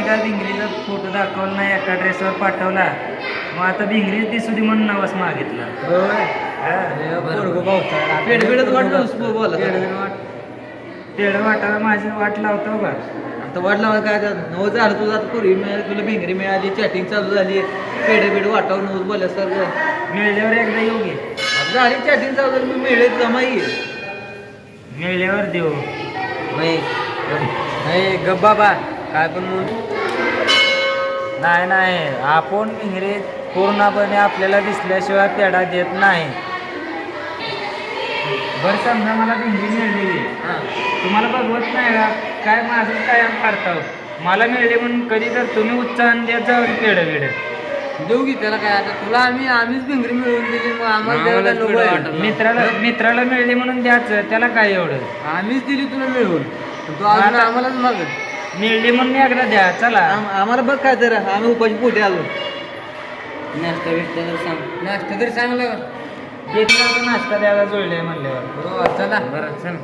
एकदा भिंगरीचा फोटो दाखवला नाही एका ड्रेसवर पाठवला. मग आता भिंगरीच दिसू दे म्हणून नवस मागितला. तेवढं वाटायला माझी वाट लावतो का आता वाटला काय नव झालं तुझं आता पूर्वी मिळाली तुला भिंगरी मिळाली चॅटिंग चालू झाली पेढे बिडे वाटावं नव्हतं बोलल्यासारखं. मिळल्यावर एकदा येऊ घे. झाली चॅटिंग चालू झाली मी मिळेल जमाई मिळल्यावर देऊ. नाही नाही गप बाबा. काय पण म्हणून नाही नाही. आपण भिंगरी पूर्णपणे आपल्याला दिसल्याशिवाय पेढा देत नाही. बरं समजा मला भिंगरी मिळलेली तुम्हाला बघवत नाही का? काय माझं काय काढता मला मिळले म्हणून कधी तर तुम्ही उत्साहन द्यायचं जाऊ पेढं बिढं. देऊ की त्याला काय आता? तुला आम्ही आम्हीच भिंगरी मिळवून दिली मग आम्हाला द्यायला नको? मित्राला मित्राला मिळली म्हणून द्यायचं. त्याला काय एवढं? आम्हीच दिली तुला मिळवून. तू आम्हालाच माग. मिळली म्हणून एकदा द्या चला. आम्हाला बघ काय तर आम्ही उपाशी पोटी आलो. नाश्ता बिष्टा तर सांग. नाश्ता तरी चांगला नाश्ता द्यायला जुळले म्हणल्यावर. बरोबर चला. बरं चल.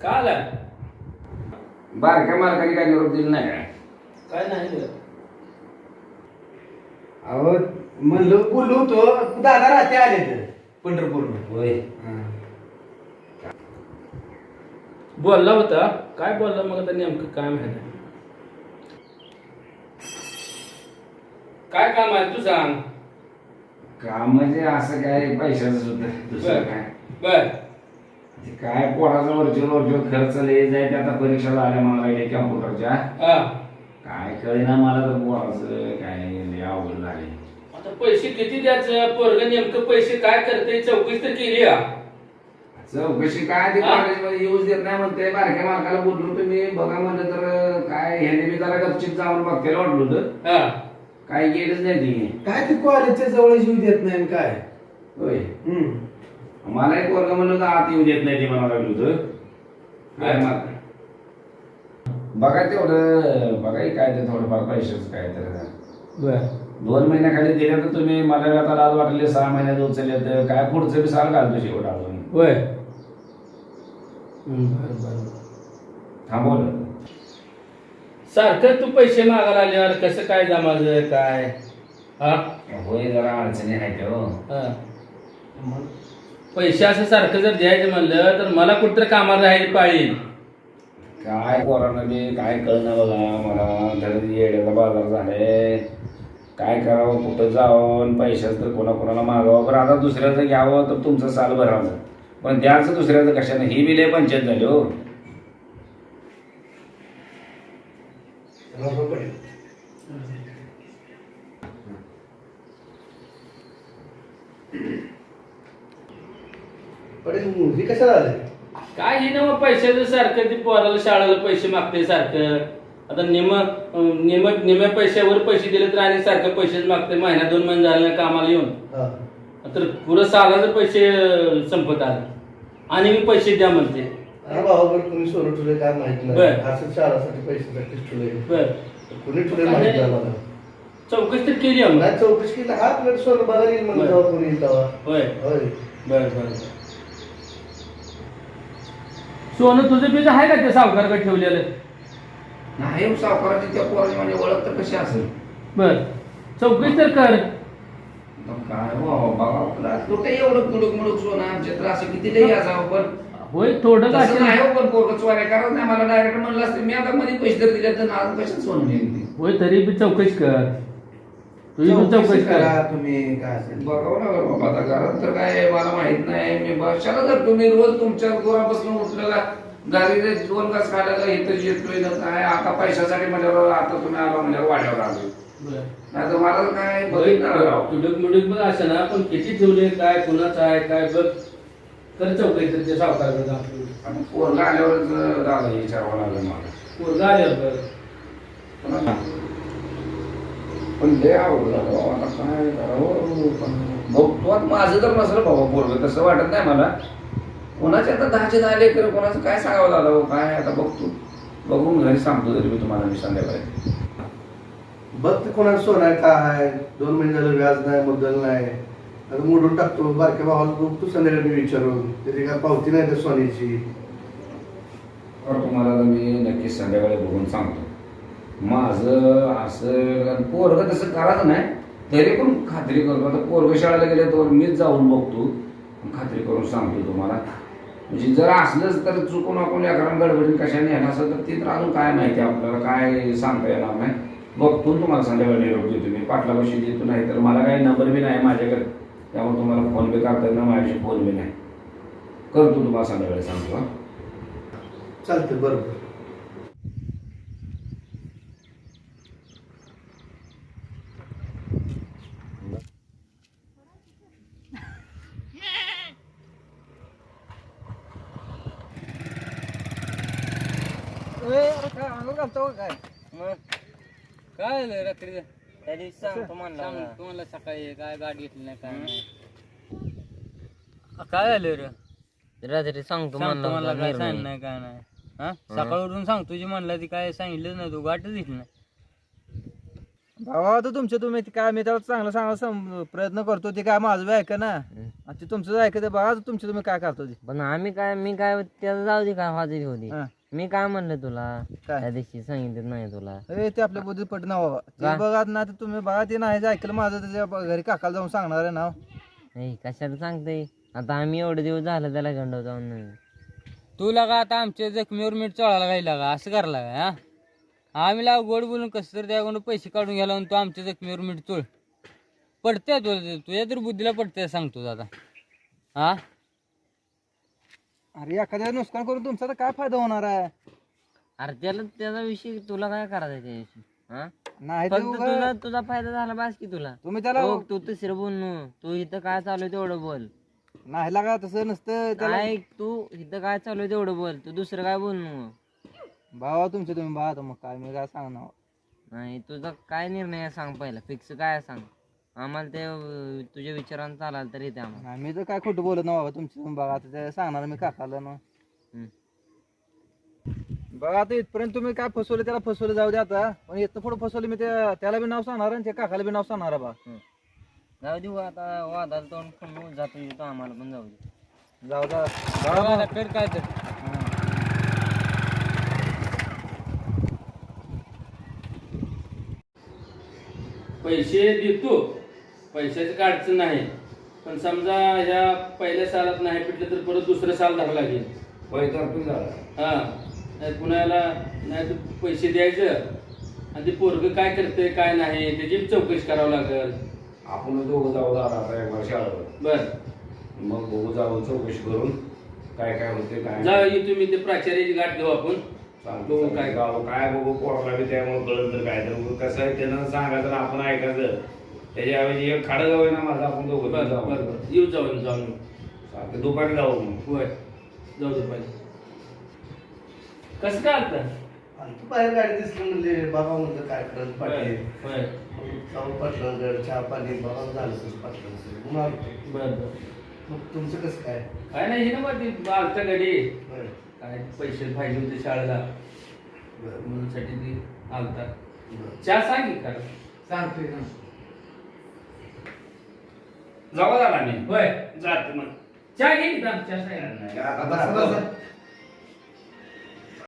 का आला बारक्या मालकाने काय निरोप दिला नाही काय काय नाही अहो म्हणलो बोललो होतो दादा राहते आले तर पंढरपूरला होय. बोलला होता. काय बोलला मग आता नेमकं काय माहिती काय काम आहे तू सांग काम म्हणजे असं काय पैशाचं होतं दुसरं बर. काय? बर. ते काय पोराचा वरचून वरचून खर्च लय जाय ते आता परीक्षाला आल्या मला इथे कॅम्प्युटरच्या हा. काय कळेना मला तर पोराचं काय लय अवघड झाले आता पैसे किती द्यायचं? पोरग नेमकं पैसे काय करते चौकशी तर केली का चौकशी काय ते हा? कॉलेजमध्ये येऊच देत नाही म्हणते बारक्या मालकाला बोललो तुम्ही बघा म्हणलं तर काय ह्याने मी जरा गपचिप जाऊन बघते वाटलो होतं. हा. काय गेलंच नाही तिने. काय ते कॉलेजच्या जवळ येऊ देत नाही आणि काय? होय. हम्म. मला एक वर्ग म्हणलं तर आत येऊ देत नाही ते म्हणावं लागलं होतं. काय. मग बघा तेवढं बघा हे काय ते थोडंफार पैशाचं काय तर. बर. दोन महिन्याखाली दिल्या तर तुम्ही मला आता लाज वाटले सहा महिन्यात उचलले तर काय पुढचं बी साल घालतो शेवट अजून होय. बर बर. थांबवलं सारखं तू पैसे मागायला आल्यावर कसं काय जमायचं काय? हा? होय जरा अडचणी आहेत हो. हा. पैसे असं सारखं जर द्यायचं म्हणलं तर मला कुठं कामाला राहील पाळी? काय पोरांना बी काय कळना बघा मला तर येड्याचा बाजार झाले. काय करावं कुठं जावं पैशाचं तर कोणा कोणाला मागावं. पण आता दुसऱ्याचं घ्यावं तर तुमचं साल भरावं. पण द्यायचं दुसऱ्याचं कशाने? ही बी लय पंचायत झाली हो. हे काय हे ना मग पैशाचं सारखं ते पोराला शाळेला पैसे मागते सारखं. आता निम निम निम्या पैशावर पैसे दिले तर आणि सारखं पैसेच मागते महिना दोन महिने झाले कामाला येऊन. तर पुरं सालाचे पैसे संपत आले. आणि मी पैसे द्या म्हणते. कोणी सोनं ठुले काय माहीत नाही. असं शाळासाठी कोणी ठुले माहीत नाही चौकशी तर केली नाही चौकशी केली हा प्लेट सोनं बघायला येईल म्हणून बरं. तेव्हा कोणी येईल तेव्हा. होय. होय. बर बर बर. सोनं तुझं बिज आहे का ते सावकारकडे ठेवलेलं? नाही सावकाराची त्या पोराची म्हणजे ओळख तर कशी असेल? बर. चौकशी तर कर. मग काय हो बघा तुला कुठे एवढं मुडूक मुडूक सोनं? आमच्या तर असं किती लई असावं पण? होय थोडं का तसं नाही असेल. हो पण पोरग चोऱ्या करत नाही. मला डायरेक्ट म्हणलं असतं मी आता मध्ये पैसे जर दिले तर आज कशात सोनं होय तरी बी चौकशी कर. तुझी पण चौकशी कर. करा तुम्ही काय असेल. बघावं लागेल बाबा आता घरात तर काय मला माहीत नाही. मी वर्षाला जर तुम्ही रोज तुमच्या घरापासून उठलेला घरी दोन घास खायला का इथं येतोय ना काय? आता पैशासाठी म्हणल्यावर आता तुम्ही आला म्हणल्यावर वाड्यावर आलो. नाही तर मला काय तुडक मुडक बघ असं ना पण किती ठेवले काय कुणाचं आहे काय बघ. कर चौकशी तर ते सावकाराकडे जाऊन. आणि पोरगा आल्यावरच झालं विचारावं लागलं मला. पोरगा आल्यावर. पण- पण लय अवघड झालं आता काय करावं? पण बघतो माझं तर नसलं बाबा पोरग तसं वाटत नाही मला. कोणाचे आता दहाचे दहा लेकर कोणाचं काय सांगावं झालं हो, काय आता बघतो. बघून घरी सांगतो तरी मी तुम्हाला मी संध्याकाळी. बघ ते कोणाला सोनं आहे काय आहे? दोन महिने झालं व्याज नाही मुद्दल नाही. आता मोडून टाकतो बारक्या भावाला बघ तू संध्याकाळी विचारून. त्याची काय पावती नाही त्या सोन्याची. तर तुम्हाला तर मी नक्कीच संध्याकाळी बघून सांगतो. माझं असं पोरग तसं करायचं नाही. तरी पण खात्री करतो आता पोरग शाळेला गेले तर मीच जाऊन बघतो. खात्री करून सांगतो तुम्हाला. म्हणजे जर असलंच तर चुकून आपण एखादा गडबडीत कशाने येणार असं तर ती तर अजून काय माहिती आपल्याला? काय सांगता येणार नाही. बघतो तुम्हाला संध्याकाळी निरोप देतो मी. पाटलापाशी देतो नाही तर मला काही नंबर बी नाही माझ्याकडे. त्यामुळे तुम्हाला फोन पे करता येणार माझ्याशी फोन बी नाही. करतो तुम्हाला संध्याकाळी सांगतो हां. चालतं बरोबर काय? आलं रात्री त्या दिवशी सांगतो म्हणला तुम्हाला. सकाळी काय गाडी घेतली नाही काय नाही. काय झालं रे? रात्री सांगतो सांगतो म्हणला मला काय. सांगितलं नाही काय नाही. हा? सकाळ उठून सांगतो जी म्हणलं ती काय सांगितलं नाही तू गाठच घेतली नाही. भावा तर तुमच्या तुम्ही ते काय मी त्याला चांगलं सांगायला सम- प्रयत्न करतो ते काय माझं बी ऐका ना. आणि ते तुमचं ऐकत बघा तुमचे तुम्ही काय करतो ते. पण आम्ही काय मी काय त्याला जाऊ दे काय हजेरी होती हा. मी काय म्हणलं तुला? काय? त्या दिवशी सांगितलं नाही तुला. अरे ते आपल्या बुद्धी पट ना बाबा. का? ते बघा ना ते तुम्ही बघा ते नाही जे ऐकलं माझं त्याच्या ब- घरी काकाला जाऊन सांगणार आहे नाव नाही कशाला सांगते आता आम्ही एवढे दिवस झालं त्याला गंडव जाऊन तुला का आता आमच्या जखमीवर मीठ चढायला काही लागा असं करायला काय हा? आम्ही लाव गोड बोलून कसं तर त्याकडून पैसे काढून घ्यायला आणि तू आमच्या जखमीवर मीठ चोळ. पडते तुला ते. तुझ्या तर बुद्धीला पडते सांगतो आता. हा? अरे एखाद्या नुकसान करून तुमचा तर काय फायदा होणार आहे? अरे त्याला त्याचा विषय तुला काय करायचं त्याच्याशी? हा? नाही ते फक्त उगा- तुला तुझा फायदा झाला बास की तुला. तुम्ही त्याला हो, तू तिसरं बोल नु. तू इथं काय चालू आहे तेवढं बोल. नाही लागा तसं नसतं त्याला काय तू इथं काय चालू आहे तेवढं बोल. तू दुसरं काय बोल नु भावा तुमचे तुम्ही बघा मग काय मी काय सांगणार? नाही तुझा काय निर्णय आहे सांग पहिला. फिक्स काय आहे सांग. आम्हाला ते तुझ्या विचारानं चालाल तर येते आम्हाला. नाही मी तर काय खोटं बोलत ना बाबा तुमचे. तुम्ही बघा आता ते सांगणार मी काकाला ना. हम्म. बघा आता इथपर्यंत तुम्ही काय फसवलं त्याला फसवलं जाऊ दे आता. पण इथं पुढे फसवलं मी त्या- त्याला बी नाव सांगणार आणि त्या काकाला बी नाव सांगणार आहे बा जाऊ देऊ आता वादाला तोंड करून जातो येतो आम्हाला पण जाऊ दे. जाऊ कर काय तर. पैसे देतो. पैशाची अडचण नाही. पण समजा ह्या पहिल्या सालात नाही पिटलं तर परत दुसरं साल धरावं लागेल. तर झाला. हा. नाही पुण्याला नाही तर पैसे द्यायचं. आणि ते पोरग काय करते काय नाही त्याची चौकशी करावं लागेल. आपण दोघं जाऊ दादा आता एक वर्ष आलं. बर. मग बघू जाऊ चौकशी करून काय काय होते काय जा तुम्ही ते प्राचार्याची गाठ घेऊ आपण. सांगतो बघू काय काय गाव काय बघू पोराला बी त्यामुळे कळत तर काय तर कसं आहे त्यानं सांगायचं आणि आपण ऐकायचं. त्याच्याऐवजी एक खाडं आहे ना माझं आपण दोघं बर जाऊ. बर बर. येऊ जाऊन जाऊन चालतंय, दुपारी जाऊ मग. होय. जाऊ दे पाहिजे कसं काय आलतं? आणि तू बाहेर गाडी दिसली म्हणले बाबा म्हणलं काय करत पाटील? होय. जाऊन पाटलांकडे चहा पाणी बाबा झालं तुझं म्हणून आलो. बर बर. मग तुमचं कसं काय? काय नाही हे ना मग ती आलता घडी बरं काय पैसे पाहिजे होते शाळेला. बरं. म्हणून साठी ती आलता. बरं. चहा सांग की खरं. सांगतोय ना. जाऊ झाला मी. होय. जात मग. चहा घे की चहा बसा, बसा.